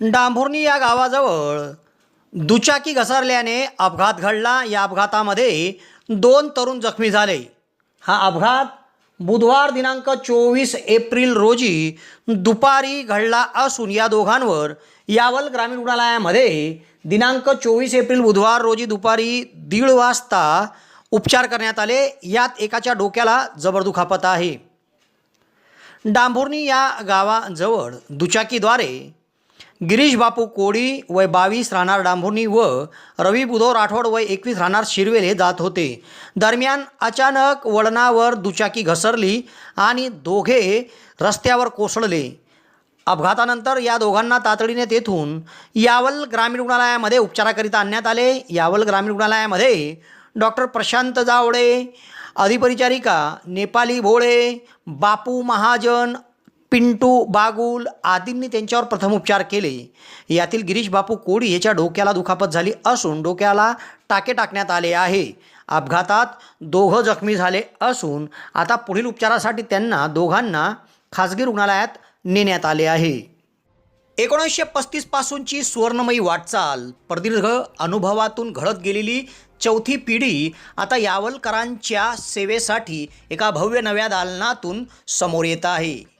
डांभोर्णी या गावाजवळ दुचाकी घसरल्याने अपघात घडला. या अपघातामध्ये दोन तरुण जखमी झाले. हा अपघात बुधवार दिनांक चोवीस एप्रिल रोजी दुपारी घडला असून या दोघांवर यावल ग्रामीण रुग्णालयामध्ये दिनांक चोवीस एप्रिल बुधवार रोजी दुपारी दीड वाजता उपचार करण्यात आले. यात एकाच्या डोक्याला जबर दुखापत आहे. डांभोर्णी या गावाजवळ दुचाकीद्वारे गिरीश बापू कोडी वय बावीस राहणार डांभोणी व रवी बुधव राठोड वय एकवीस राहणार शिरवेल हे जात होते. दरम्यान अचानक वळणावर दुचाकी घसरली आणि दोघे रस्त्यावर कोसळले. अपघातानंतर या दोघांना तातडीने तेथून यावल ग्रामीण रुग्णालयामध्ये उपचाराकरिता आणण्यात आले. यावल ग्रामीण रुग्णालयामध्ये डॉक्टर प्रशांत जावडे अधिपरिचारिका नेपाली भोळे बापू महाजन पिंटू बागुल आदींनी त्यांच्यावर प्रथम उपचार केले. यातील गिरीश बापू कोडी याच्या डोक्याला दुखापत झाली असून डोक्याला टाके टाकण्यात आले आहे. अपघातात दोघं जखमी झाले असून आता पुढील उपचारासाठी त्यांना दोघांना खाजगी रुग्णालयात नेण्यात आले आहे. एकोणीसशे पस्तीसपासूनची सुवर्णमयी वाटचाल. प्रदीर्घ अनुभवातून घडत गेलेली चौथी पिढी आता यावलकरांच्या सेवेसाठी एका भव्य नव्या दालनातून समोर येत आहे.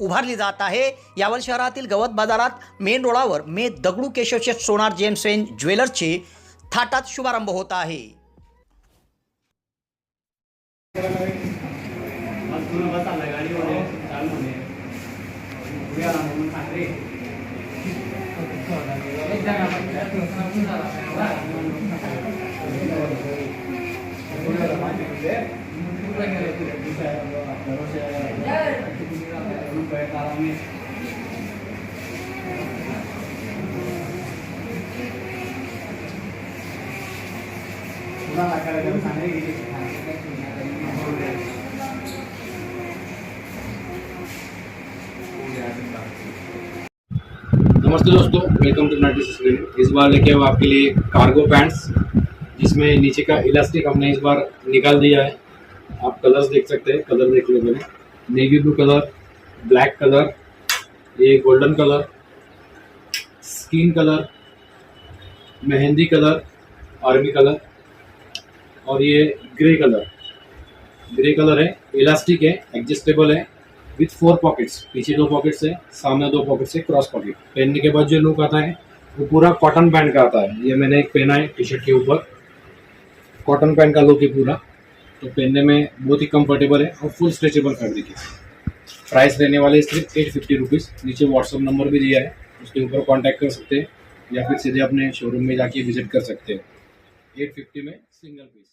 उभारली जात आहे. यावल शहरातील गवत बाजारात मेन रोडावर मे दगडू केशवचे सोनार जेम्स एन ज्वेलर्सचे थाटात शुभारंभ होत आहे. नमस्ते दोस्तों वेलकम टू नाइटी स्क्रीन इस बार लेके आए आपके लिए कार्गो पैंट्स जिसमें नीचे का इलास्टिक हमने इस बार निकाल दिया है। आप कलर्स देख सकते हैं कलर देख लो मैंने। Navy blue colour black colour, ये golden colour, skin colour, mehndi colour, army colour, और ये ग्रे कलर। ग्रे कलर है, इलास्टिक है, एडजस्टेबल है, विथ फोर पॉकेट्स, पीछे दो पॉकेट्स है, सामने दो पॉकेट्स है, क्रॉस पॉकेट। पहनने के बाद जो लुक आता है, वो पूरा कॉटन पैंट का आता है। ये मैंने एक पहना है टी शर्ट के ऊपर। कॉटन पैंट का लुक है पूरा। तो पहनने में बहुत ही कंफर्टेबल है और फुल स्ट्रेचेबल फैब्रिक है। प्राइस रहने वाले सिर्फ एट फिफ्टी रुपीज़ नीचे व्हाट्सअप नंबर भी दिया है उसके ऊपर कांटेक्ट कर सकते हैं या फिर सीधे अपने शोरूम में जाके विजिट कर सकते हैं। एट फिफ्टी में सिंगल पीस